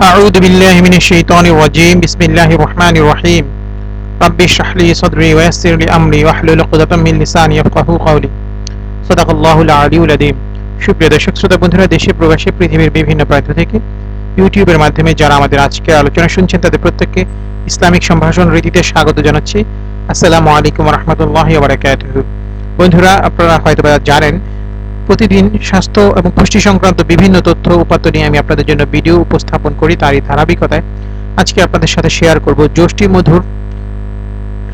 أعوذ بالله من الشيطان الرجيم بسم الله الرحمن الرحيم رب اشرح لي صدري ويسر لي أمري واحلل عقدة من لساني يفقهوا قولي صدق الله العلي العظيم সুপ্রিয় দর্শক শ্রোতা বন্ধুরা দেশে প্রবাসী পৃথিবীর বিভিন্ন প্রান্ত থেকে ইউটিউবের মাধ্যমে যারা আমাদের আজকের আলোচনা শুনছেন তাদের প্রত্যেককে ইসলামিক সম্ভাষণ রীতিতে স্বাগত জানাচ্ছি আসসালামু আলাইকুম রহমতুল্লাহ বারাকাতুহু বন্ধুরা আপনারা হয়তো বা জানেন প্রতিদিন স্বাস্থ্য এবং পুষ্টি সংক্রান্ত বিভিন্ন তথ্য, উপাত্ত নিয়ে আমি আপনাদের জন্য ভিডিও উপস্থাপন করি তারই ধারাবাহিকতায়। আজকে আপনাদের সাথে শেয়ার করব যষ্টি মধুর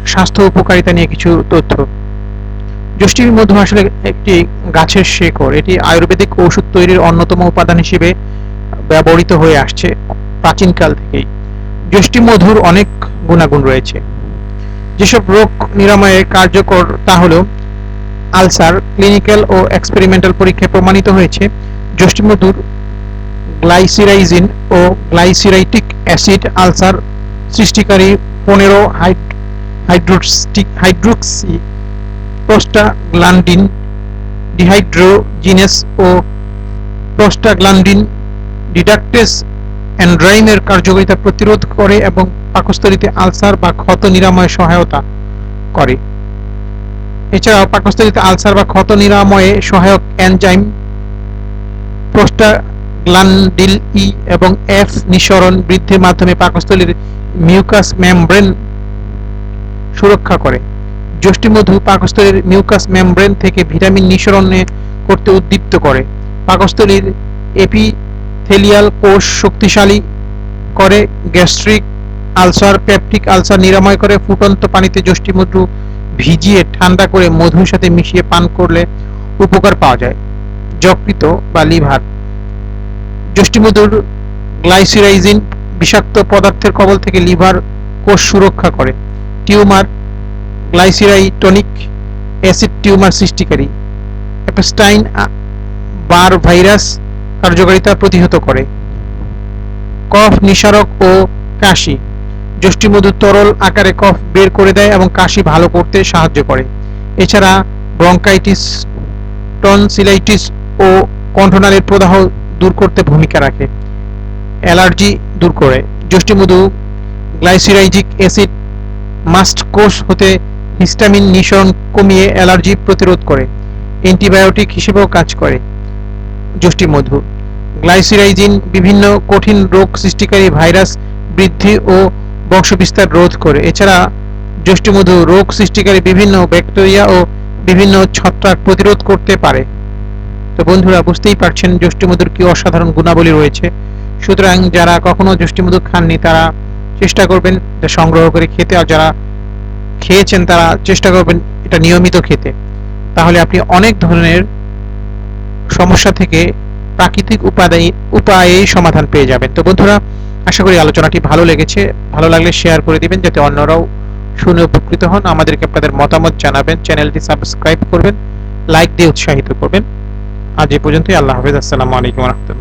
স্বাস্থ্য উপকারিতা নিয়ে কিছু তথ্য। যষ্টি মধু আসলে একটি গাছের শেকড়। এটি আয়ুর্বেদিক ওষুধ তৈরির অন্যতম উপাদান হিসেবে ব্যবহৃত হয়ে আসছে প্রাচীনকাল থেকেই। যষ্টি মধুর অনেক গুণাগুণ রয়েছে। যেসব রোগ নিরাময়ে কার্যকর তা হলো আলসার ক্লিনিক্যাল ও এক্সপেরিমেন্টাল পরীক্ষায় প্রমাণিত হয়েছে যষ্টিমধুর গ্লাইসিরাইজিন ও গ্লাইসিরাইটিক অ্যাসিড আলসার সৃষ্টিকারী পনেরো হাইড্রোক্সি হাইড্রোক্সি প্রোস্টাগ্লান্ডিন ডিহাইড্রোজিনেস ও প্রোস্টাগ্লান্ডিন ডিডাক্টেস এনড্রাইমের কার্যকারিতা প্রতিরোধ করে এবং পাকস্থলীতে আলসার বা ক্ষত নিরাময়ে সহায়তা করে। এছাড়াও পাকস্থলীতে আলসার বা ক্ষত নিরাময়ে সহায়ক এনজাইম প্রোস্টাগ্লান্ডিল ই এবং এফ নিঃসরণ বৃদ্ধির মাধ্যমে পাকস্থলীর মিউকাস মেমব্রেন সুরক্ষা করে। যষ্টিমধু পাকস্থলীর মিউকাস মেমব্রেন থেকে ভিটামিন নিঃসরণে করতে উদ্দীপ্ত করে। পাকস্থলীর এপিথেলিয়াল কোষ শক্তিশালী করে, গ্যাস্ট্রিক আলসার, পেপটিক আলসার নিরাময় করে, ফুটন্ত পানিতে যষ্টিমধু ভিজিয়ে ঠান্ডা করে মধুর সাথে মিশিয়ে পান করলে উপকার পাওয়া যায়। যকৃত বা লিভার। যষ্টিমধুর গ্লাইসিরাইজিন বিষাক্ত পদার্থের কবল থেকে লিভার কোষ সুরক্ষা করে। টিউমার, গ্লাইসিরাইটনিক অ্যাসিড টিউমার সৃষ্টিকারী। অ্যাপেস্টাইন বার ভাইরাস কার্যকারিতা প্রতিহত করে। কফ, নিসারক ও কাশি। যষ্টিমধু তরল আকারে কফ বের করে দেয় এবং কাশি ভালো করতে সাহায্য করে। এছাড়া ব্রঙ্কাইটিস, টনসিলাইটিস ও কণ্ঠনালীর প্রদাহ দূর করতে ভূমিকা রাখে, অ্যালার্জি দূর করে। যষ্টিমধু গ্লাইসিরাইজিক অ্যাসিড মাস্ট কোষ হতে হিস্টামিন নিঃসরণ কমিয়ে অ্যালার্জি প্রতিরোধ করে, অ্যান্টিবায়োটিক হিসেবেও কাজ করে যষ্টিমধু। গ্লাইসিরাইজিন বিভিন্ন কঠিন রোগ সৃষ্টিকারী ভাইরাস বৃদ্ধি ও বংশবিস্তার রোধ করে। এছাড়া যষ্টিমধু রোগ সৃষ্টিকারী বিভিন্ন ব্যাকটেরিয়া ও বিভিন্ন ছত্রাক প্রতিরোধ করতে পারে। তো বন্ধুরা, বুঝতেই পারছেন যষ্টিমধুর কি অসাধারণ গুণাবলী রয়েছে। সুতরাং যারা কখনো যষ্টিমধু খাননি, তারা চেষ্টা করবেন এটা সংগ্রহ করে খেতে, আর যারা খেয়েছেন, তারা চেষ্টা করবেন এটা নিয়মিত খেতে। তাহলে আপনি অনেক ধরনের সমস্যা থেকে প্রাকৃতিক উপাদায় উপায়ে সমাধান পেয়ে যাবেন। তো বন্ধুরা আশা করি আলোচনাটি ভালো লেগেছে। ভালো লাগলে শেয়ার করে দিবেন যাতে অন্যরাও শুনে উপকৃত হন। আমাদেরকে আপনাদের মতামত জানাবেন, চ্যানেলটি সাবস্ক্রাইব করবেন লাইক দিয়ে উৎসাহিত করবেন। আজ এই পর্যন্তই, আল্লাহ হাফেজ, আসসালামু আলাইকুম রহমতুল্লাহ।